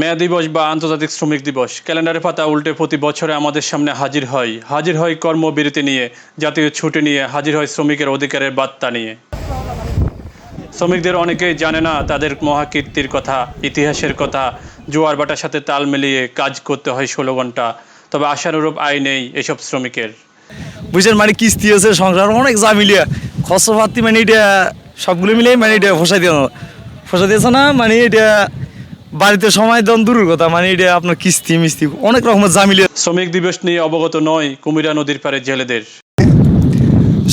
মেয়া দিবস বা আন্তর্জাতিক শ্রমিক দিবস। ক্যালেন্ডারের পাতা উল্টে প্রতি বছরে আমাদের সামনে হাজির হয়। হাজির হয় কর্মবিরতি নিয়ে, জাতীয় ছুটি নিয়ে, হাজির হয় শ্রমিকের অধিকারের বার্তা নিয়ে। শ্রমিকদের অনেকেই জানে না তাদের মহাকীর্তির কথা, ইতিহাসের কথা, জোয়ার বাটার সাথে তাল মিলিয়ে কাজ করতে হয় ষোলো ঘণ্টা। তবে আশানুরূপ আয় নেই এসব শ্রমিকের। বুঝছেন মানে কিস্তি আছে, সংসার অনেক যা মিলিয়ে খরচপাতি মানে এটা সবগুলো মিলে মানে এটা ফসাই দিয়ে ফসাই দিয়েছে না মানে এটা বাড়িতে সময় দেন দূরের কথা মানে এটা আপনার কিস্তি মিস্তি অনেক রকমের যা মিলিয়ে শ্রমিক দিবস নিয়ে অবগত নয় কুমিরা নদীর পারে জেলেদের।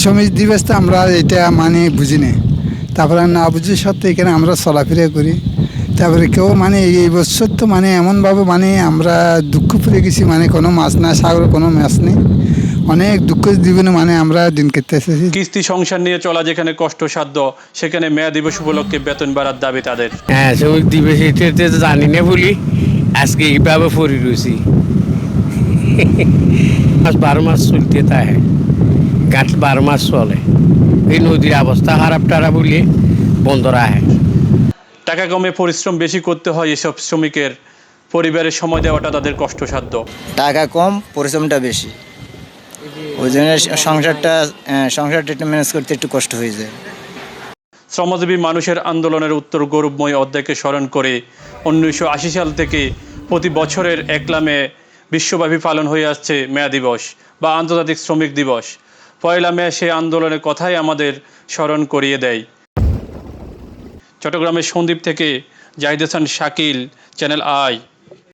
শ্রমিক দিবসটা আমরা এটা মানে বুঝি না। তারপরে না বুঝি সত্ত্বে এখানে আমরা চলাফেরা করি। তারপরে কেউ মানে এই বছর তো মানে এমনভাবে মানে আমরা দুঃখ পেয়ে গেছি মানে কোনো মাছ না সাগরে কোনো মাছ নেই। অনেক দুঃখ জীবনে মানে আমরা দিন কেটে এসেছি। কিস্তি সংসার নিয়ে চলা যেখানে কষ্টসাধ্য সেখানে মেয়া দিবস উপলক্ষে বেতন বাড়ার দাবি তাদের। হ্যাঁ শ্রমিক দিবস জানি না বলি আজকে এইভাবে পড়ে রয়েছি। মাস বারো মাস চলতে থাকে গাছ বারো মাস চলে। এই নদীর অবস্থা খারাপ টারা বলে বন্ধ রাখে টাকা কমে পরিশ্রম বেশি করতে হয় এসব শ্রমিকের। পরিবারের সময় দেওয়াটা তাদের কষ্টসাধ্য। টাকা কম পরিশ্রমটা বেশি। ওই জন্য সংসারটা সংসারটা একটু ম্যানেজ করতে একটু কষ্ট হয়ে যায়। শ্রমজীবী মানুষের আন্দোলনের উত্তর গৌরবময় অধ্যায়কে স্মরণ করে উনিশশো আশি সাল থেকে প্রতি বছরের একলামে বিশ্বব্যাপী পালন হয়ে আসছে মেয়া দিবস বা আন্তর্জাতিক শ্রমিক দিবস। পয়লা মে সে আন্দোলনের কথাই আমাদের স্মরণ করিয়ে দেয়। চট্টগ্রামের সন্দ্বীপ থেকে জাহিদ হাসান শাকিল, চ্যানেল আই।